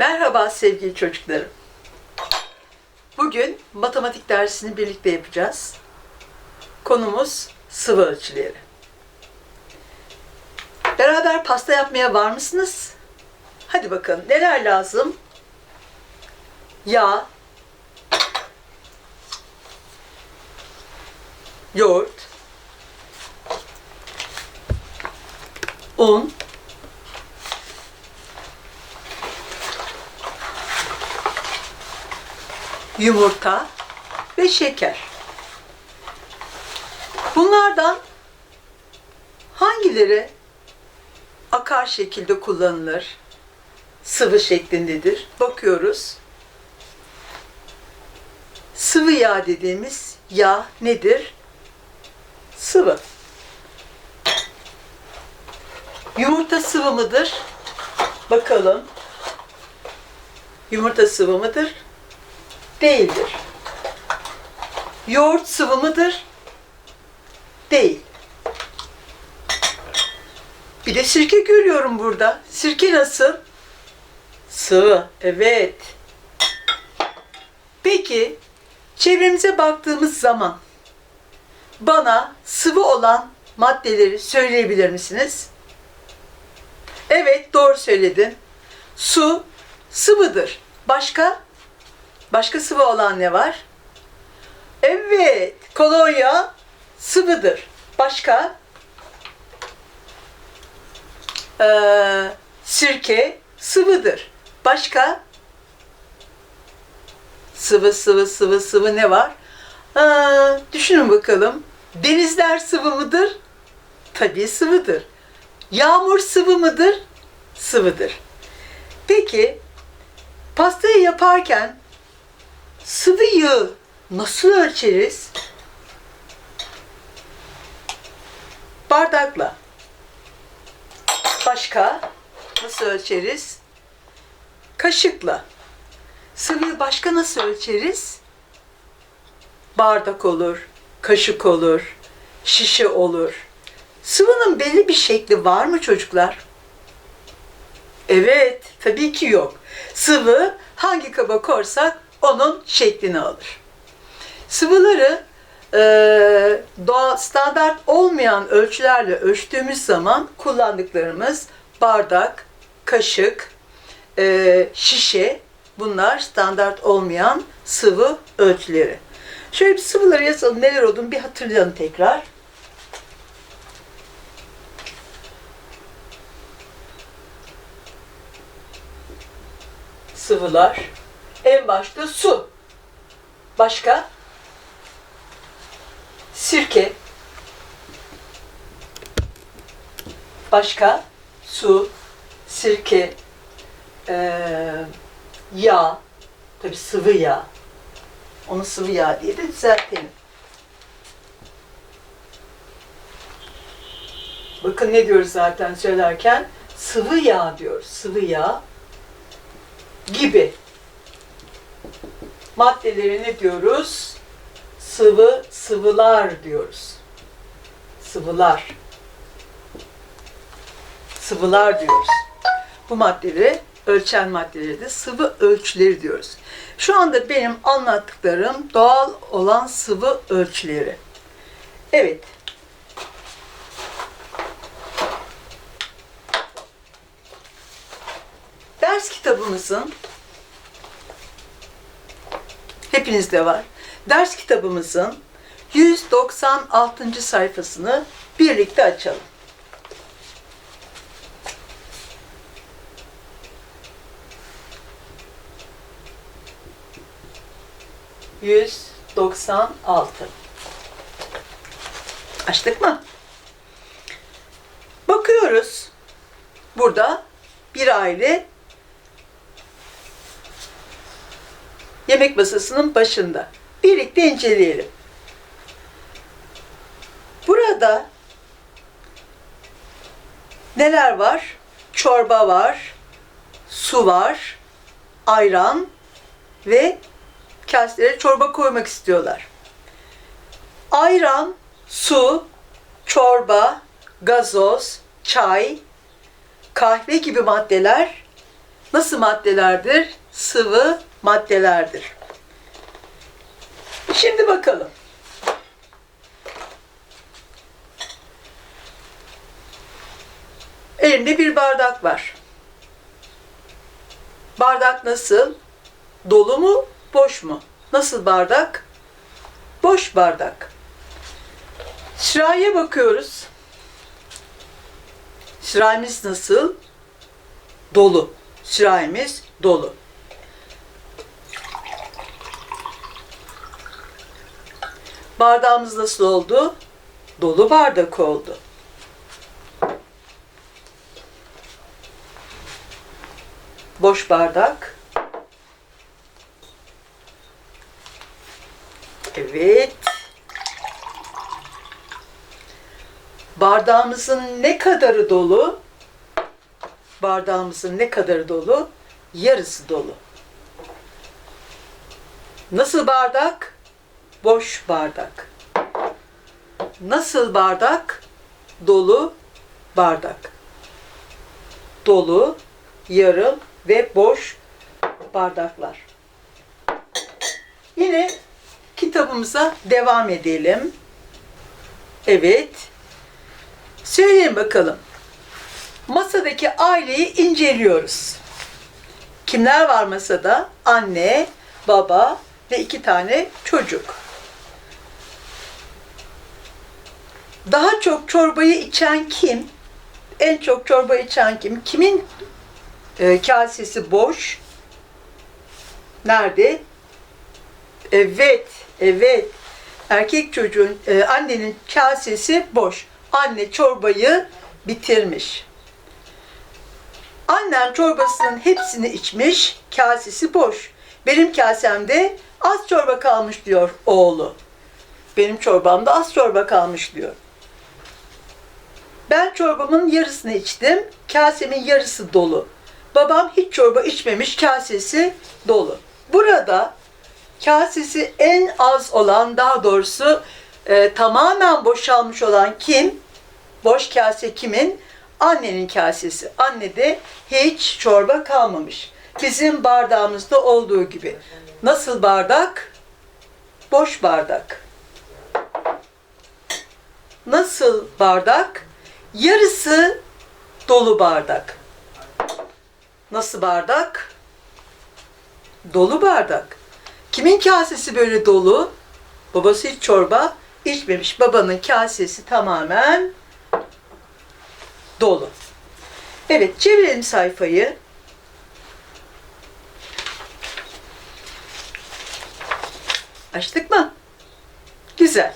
Merhaba sevgili çocuklarım. Bugün matematik dersini birlikte yapacağız. Konumuz sıvı ölçüleri. Beraber pasta yapmaya var mısınız? Hadi bakalım neler lazım? Yağ, yoğurt, un, yumurta ve şeker. Bunlardan hangileri akar şekilde kullanılır? Sıvı şeklindedir. Bakıyoruz. Sıvı yağ dediğimiz yağ nedir? Sıvı. Yumurta sıvı mıdır? Bakalım. Yumurta sıvı mıdır? Değildir. Yoğurt sıvı mıdır? Değil. Bir de sirke görüyorum burada. Sirke nasıl? Sıvı. Evet. Peki çevremize baktığımız zaman bana sıvı olan maddeleri söyleyebilir misiniz? Evet, doğru söyledin. Su sıvıdır. Başka? Başka sıvı olan ne var? Evet, kolonya sıvıdır. Başka? Ee, sirke sıvıdır. Başka? Sıvı, sıvı, sıvı, sıvı ne var? Aa, düşünün bakalım. Denizler sıvı mıdır? Tabii sıvıdır. Yağmur sıvı mıdır? Sıvıdır. Peki, pastayı yaparken sıvı yağı nasıl ölçeriz? Bardakla. Başka nasıl ölçeriz? Kaşıkla. Sıvıyı başka nasıl ölçeriz? Bardak olur, kaşık olur, şişe olur. Sıvının belli bir şekli var mı çocuklar? Evet, tabii ki yok. Sıvı hangi kaba korsak onun şeklini alır. Sıvıları e, doğal standart olmayan ölçülerle ölçtüğümüz zaman kullandıklarımız bardak, kaşık, e, şişe bunlar standart olmayan sıvı ölçüleri. Şöyle bir sıvıları yazalım neler olduğunu bir hatırlayalım tekrar. Sıvılar. En başta su. Başka? Sirke. Başka? Su, sirke, eee, yağ. Tabi sıvı yağ. Onu sıvı yağ diye de düzeltelim. Bakın ne diyoruz zaten söylerken? Sıvı yağ diyoruz. Sıvı yağ gibi. Maddeleri ne diyoruz? Sıvı, sıvılar diyoruz. Sıvılar. Sıvılar diyoruz. Bu maddeleri ölçen maddeleri de sıvı ölçüleri diyoruz. Şu anda benim anlattıklarım doğal olan sıvı ölçüleri. Evet. Ders kitabımızın hepinizde var. Ders kitabımızın 196. sayfasını birlikte açalım. Yüz doksan altı. Açtık mı? Bakıyoruz. Burada bir aile yemek masasının başında. Birlikte inceleyelim. Burada neler var? Çorba var, su var, ayran ve kaselere çorba koymak istiyorlar. Ayran, su, çorba, gazoz, çay, kahve gibi maddeler nasıl maddelerdir? Sıvı maddelerdir. Şimdi bakalım. Elimde bir bardak var. Bardak nasıl? Dolu mu, boş mu? Nasıl bardak? Boş bardak. Şıraya bakıyoruz. Şırayımız nasıl? Dolu. Şırayımız dolu. Bardağımız nasıl oldu? Dolu bardak oldu. Boş bardak. Evet. Bardağımızın ne kadarı dolu? Bardağımızın ne kadarı dolu? Yarısı dolu. Nasıl bardak? Boş bardak. Nasıl bardak? Dolu bardak. Dolu, yarım ve boş bardaklar. Yine kitabımıza devam edelim. Evet. Söyleyin bakalım. Masadaki aileyi inceliyoruz. Kimler var masada? Anne, baba ve iki tane çocuk. Daha çok çorbayı içen kim? En çok çorba içen kim? Kimin e, kasesi boş? Nerede? Evet, evet. Erkek çocuğun, e, annenin kasesi boş. Anne çorbayı bitirmiş. Annem çorbasının hepsini içmiş, kasesi boş. Benim kasemde az çorba kalmış diyor oğlu. Benim çorbamda az çorba kalmış diyor. Ben çorbamın yarısını içtim, kasemin yarısı dolu. Babam hiç çorba içmemiş, kasesi dolu. Burada kasesi en az olan, daha doğrusu e, tamamen boşalmış olan kim? Boş kase kimin? Annenin kasesi. Annede hiç çorba kalmamış. Bizim bardağımızda olduğu gibi. Nasıl bardak? Boş bardak. Nasıl bardak? Yarısı dolu bardak. Nasıl bardak? Dolu bardak. Kimin kasesi böyle dolu? Babası hiç çorba içmemiş. Babanın kasesi tamamen dolu. Evet, çevirelim sayfayı. Açtık mı? Güzel.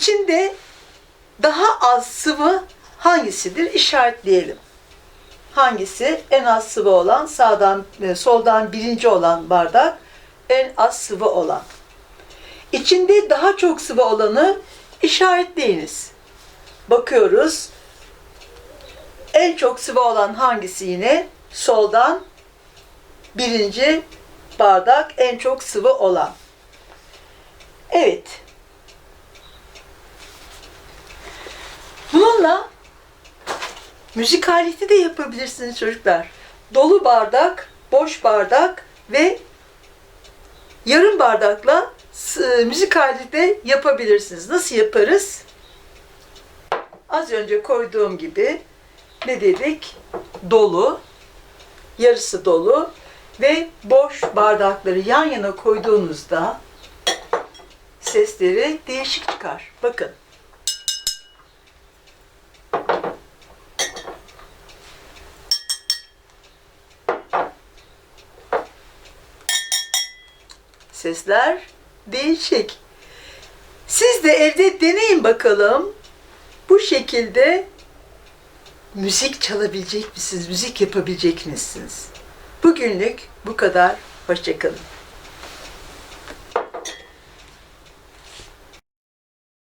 İçinde daha az sıvı hangisidir? İşaretleyelim. Hangisi? En az sıvı olan, sağdan, e, soldan birinci olan bardak, en az sıvı olan. İçinde daha çok sıvı olanı işaretleyiniz. Bakıyoruz. En çok sıvı olan hangisi yine? Soldan birinci bardak en çok sıvı olan. Evet. Bununla müzik aleti de yapabilirsiniz çocuklar. Dolu bardak, boş bardak ve yarım bardakla s- müzik aleti de yapabilirsiniz. Nasıl yaparız? Az önce koyduğum gibi ne dedik? Dolu, yarısı dolu ve boş bardakları yan yana koyduğunuzda sesleri değişik çıkar. Bakın. Sesler değişik. Siz de evde deneyin bakalım. Bu şekilde müzik çalabilecek misiniz? Müzik yapabilecek misiniz? Bugünlük bu kadar. Hoşçakalın.